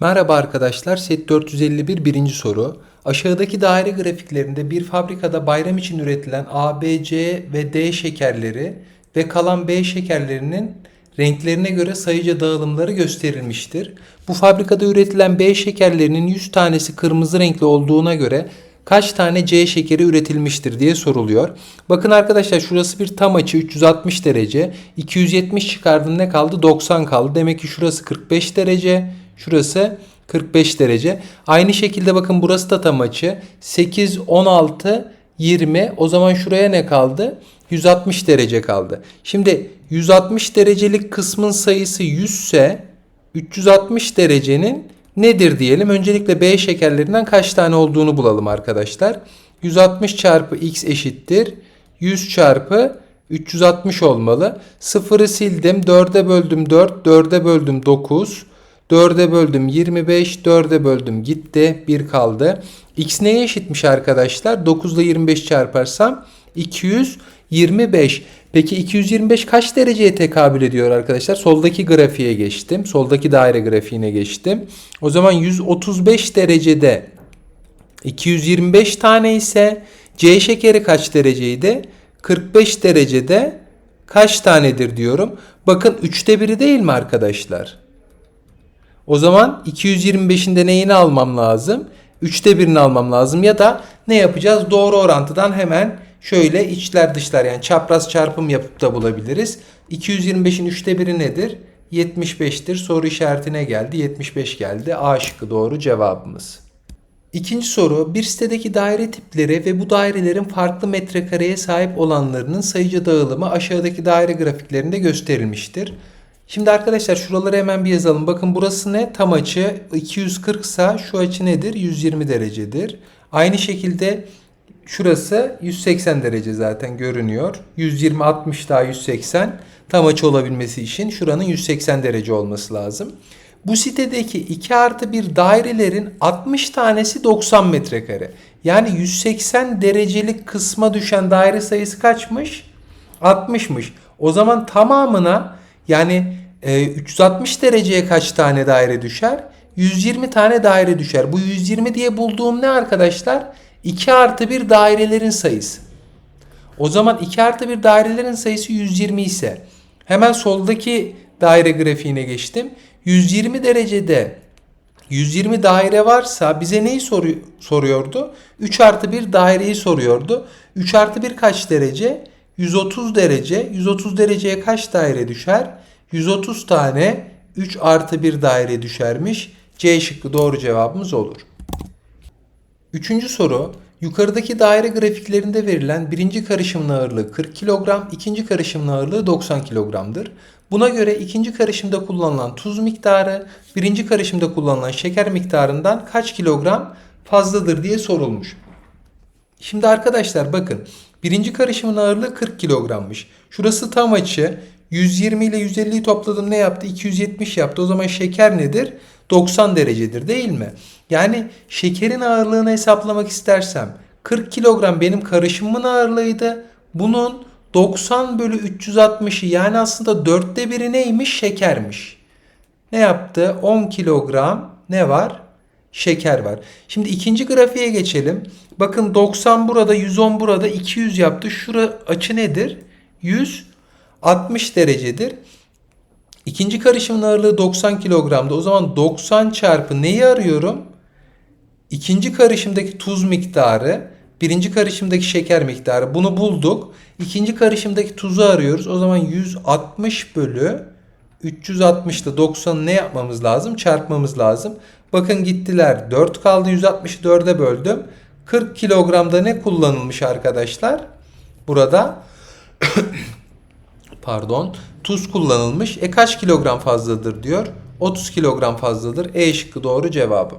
Merhaba arkadaşlar, set 451 birinci soru. Aşağıdaki daire grafiklerinde bir fabrikada bayram için üretilen A, B, C ve D şekerleri ve kalan B şekerlerinin renklerine göre sayıca dağılımları gösterilmiştir. Bu fabrikada üretilen B şekerlerinin 100 tanesi kırmızı renkli olduğuna göre kaç tane C şekeri üretilmiştir diye soruluyor. Bakın arkadaşlar şurası bir tam açı 360 derece. 270 çıkardım ne kaldı? 90 kaldı. Demek ki şurası 45 derece. Şurası 45 derece. Aynı şekilde bakın burası da tam açı. 8, 16, 20. O zaman şuraya ne kaldı? 160 derece kaldı. Şimdi 160 derecelik kısmın sayısı 100 ise 360 derecenin nedir diyelim. Öncelikle B şekerlerinden kaç tane olduğunu bulalım arkadaşlar. 160 çarpı x eşittir. 100 çarpı 360 olmalı. Sıfırı sildim. 4'e böldüm 4. 4'e böldüm 9. 4'e böldüm 25. 4'e böldüm gitti. 1 kaldı. X neye eşitmiş arkadaşlar? 9 ile 25 çarparsam 225. Peki 225 kaç dereceye tekabül ediyor arkadaşlar? Soldaki grafiğe geçtim. Soldaki daire grafiğine geçtim. O zaman 135 derecede 225 tane ise C şekeri kaç dereceydi? 45 derecede kaç tanedir diyorum. Bakın 3'te biri değil mi arkadaşlar? O zaman 225'inde neyini almam lazım? 3'te 1'ini almam lazım ya da ne yapacağız? Doğru orantıdan hemen şöyle içler dışlar yani çapraz çarpım yapıp da bulabiliriz. 225'in 3'te 1'i nedir? 75'tir. Soru işaretine geldi. 75 geldi. A şıkkı doğru cevabımız. İkinci soru bir sitedeki daire tipleri ve bu dairelerin farklı metrekareye sahip olanlarının sayıca dağılımı aşağıdaki daire grafiklerinde gösterilmiştir. Şimdi arkadaşlar şuraları hemen bir yazalım. Bakın burası ne? Tam açı 240 ise şu açı nedir? 120 derecedir. Aynı şekilde şurası 180 derece zaten görünüyor. 120 60 daha 180 tam açı olabilmesi için şuranın 180 derece olması lazım. Bu sitedeki 2 artı 1 dairelerin 60 tanesi 90 metrekare. Yani 180 derecelik kısma düşen daire sayısı kaçmış? 60'mış. O zaman tamamına yani e, 360 dereceye kaç tane daire düşer? 120 tane daire düşer. Bu 120 diye bulduğum ne arkadaşlar? 2 artı 1 dairelerin sayısı. O zaman 2 artı 1 dairelerin sayısı 120 ise hemen soldaki daire grafiğine geçtim. 120 derecede 120 daire varsa bize neyi soru, soruyordu? 3 artı 1 daireyi soruyordu. 3 artı 1 kaç derece? 130 derece. 130 dereceye kaç daire düşer? 130 tane 3 artı 1 daire düşermiş. C şıkkı doğru cevabımız olur. Üçüncü soru. Yukarıdaki daire grafiklerinde verilen birinci karışımın ağırlığı 40 kilogram, ikinci karışımın ağırlığı 90 kilogramdır. Buna göre ikinci karışımda kullanılan tuz miktarı birinci karışımda kullanılan şeker miktarından kaç kilogram fazladır diye sorulmuş. Şimdi arkadaşlar bakın birinci karışımın ağırlığı 40 kilogrammış. Şurası tam açı 120 ile 150'yi topladım ne yaptı? 270 yaptı. O zaman şeker nedir? 90 derecedir değil mi? Yani şekerin ağırlığını hesaplamak istersem 40 kilogram benim karışımımın ağırlığıydı. Bunun 90 bölü 360'ı yani aslında dörtte biri neymiş? Şekermiş. Ne yaptı? 10 kilogram ne var? Şeker var. Şimdi ikinci grafiğe geçelim. Bakın 90 burada, 110 burada, 200 yaptı. Şura açı nedir? 160 derecedir. İkinci karışımın ağırlığı 90 kilogramda. O zaman 90 çarpı neyi arıyorum? İkinci karışımdaki tuz miktarı, birinci karışımdaki şeker miktarı. Bunu bulduk. İkinci karışımdaki tuzu arıyoruz. O zaman 160 bölü 360'da 90 ne yapmamız lazım? Çarpmamız lazım. Bakın gittiler. 4 kaldı. 160'ı 4'e böldüm. 40 kilogramda ne kullanılmış arkadaşlar? Burada pardon tuz kullanılmış. E kaç kilogram fazladır diyor. 30 kilogram fazladır. E şıkkı doğru cevabım.